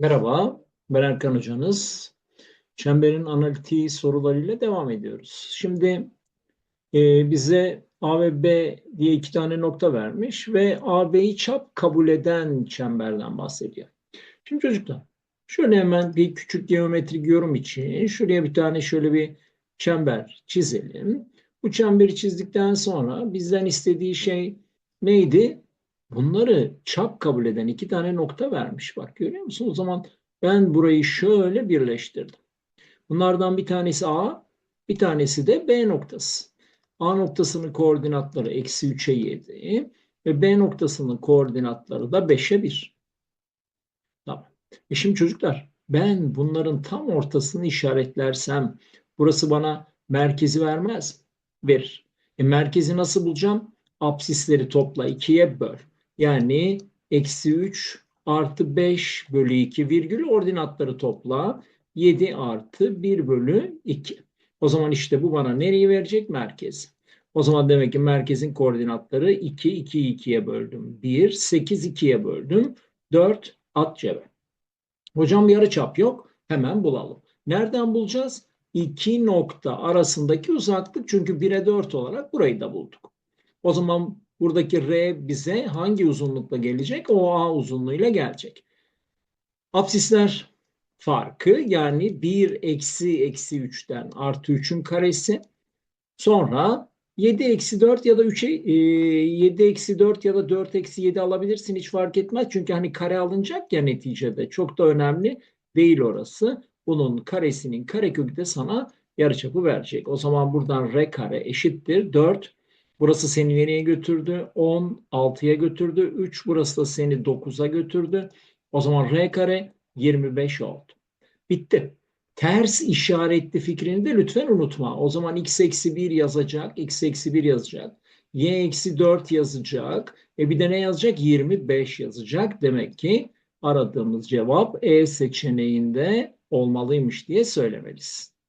Merhaba, ben Erkan Hocanız. Çemberin analitiği sorularıyla devam ediyoruz. Şimdi e, bize A ve B diye iki tane nokta vermiş ve AB'yi çap kabul eden çemberden bahsediyor. Şimdi çocuklar, şöyle hemen bir küçük geometrik yorum için şuraya bir tane şöyle bir çember çizelim. Bu çemberi çizdikten sonra bizden istediği şey neydi? Bunları çap kabul eden iki tane nokta vermiş. Bak görüyor musun? O zaman ben burayı şöyle birleştirdim. Bunlardan bir tanesi A, bir tanesi de B noktası. A noktasının koordinatları eksi 3'e 7 ve B noktasının koordinatları da 5'e 1. Tamam. E şimdi çocuklar ben bunların tam ortasını işaretlersem burası bana merkezi vermez? Verir. E merkezi nasıl bulacağım? Apsisleri topla 2'ye böl. Yani eksi 3 artı 5 bölü 2 virgül ordinatları topla. 7 artı 1 bölü 2. O zaman işte bu bana nereyi verecek? Merkez. O zaman demek ki merkezin koordinatları 2, 2'yi 2'ye böldüm. 1, 8 2'ye böldüm. 4 at cebe. Hocam yarıçap yok. Hemen bulalım. Nereden bulacağız? İki nokta arasındaki uzaklık çünkü 1'e 4 olarak burayı da bulduk. O zaman buradaki R bize hangi uzunlukla gelecek? OA uzunluğuyla gelecek. Apsisler farkı yani 1 eksi eksi 3'ten artı 3'ün karesi. Sonra 7 eksi 4 ya da 3'e 7 eksi 4 ya da 4 eksi 7 alabilirsin hiç fark etmez. Çünkü hani kare alınacak ya neticede çok da önemli değil orası. Bunun karesinin karekökü de sana yarıçapı verecek. O zaman buradan r kare eşittir 4. Burası seni nereye götürdü? 10, 6'ya götürdü. 3 burası da seni 9'a götürdü. O zaman r kare 25 oldu. Bitti. Ters işaretli fikrini de lütfen unutma. O zaman x eksi 1 yazacak, x eksi 1 yazacak. y eksi 4 yazacak. E bir de ne yazacak? 25 yazacak. Demek ki aradığımız cevap E seçeneğinde olmalıymış diye söylemelisin.